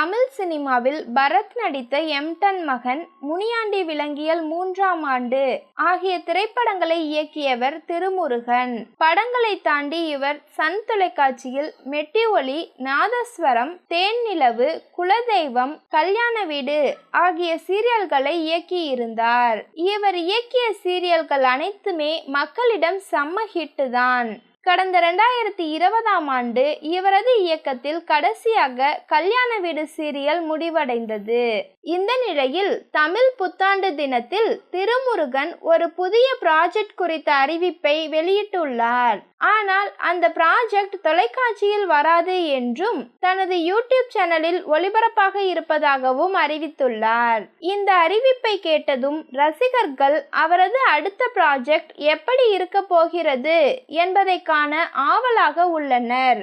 தமிழ் சினிமாவில் பரத் நடித்த எம்டன் மகன் முனியாண்டி விலங்கியல் மூன்றாம் ஆண்டு ஆகிய திரைப்படங்களை இயக்கியவர் திருமுருகன். படங்களை தாண்டி இவர் சன் தொலைக்காட்சியில் மெட்டி ஒளி நாதஸ்வரம் தேன் நிலவு குலதெய்வம் கல்யாண வீடு ஆகிய சீரியல்களை இயக்கியிருந்தார். இவர் இயக்கிய சீரியல்கள் அனைத்துமே மக்களிடம் செம்ம ஹிட்டு தான் கடந்த ரெண்டாயிரத்தி இருபதாம் ஆண்டு இவரது இயக்கத்தில் கடைசியாக கல்யாண வீடு சீரியல் முடிவடைந்தது. இந்த நிலையில் தமிழ் புத்தாண்டு தினத்தில் திருமுருகன் ஒரு புதிய ப்ராஜெக்ட் குறித்த அறிவிப்பை வெளியிட்டுள்ளார். ஆனால் அந்த ப்ராஜெக்ட் தொலைக்காட்சியில் வராது என்றும் தனது யூடியூப் சேனலில் ஒளிபரப்பாக இருப்பதாகவும் அறிவித்துள்ளார். இந்த அறிவிப்பை கேட்டதும் ரசிகர்கள் அவரது அடுத்த ப்ராஜெக்ட் எப்படி இருக்க போகிறது என்பதை காண ஆவலாக உள்ளனர்.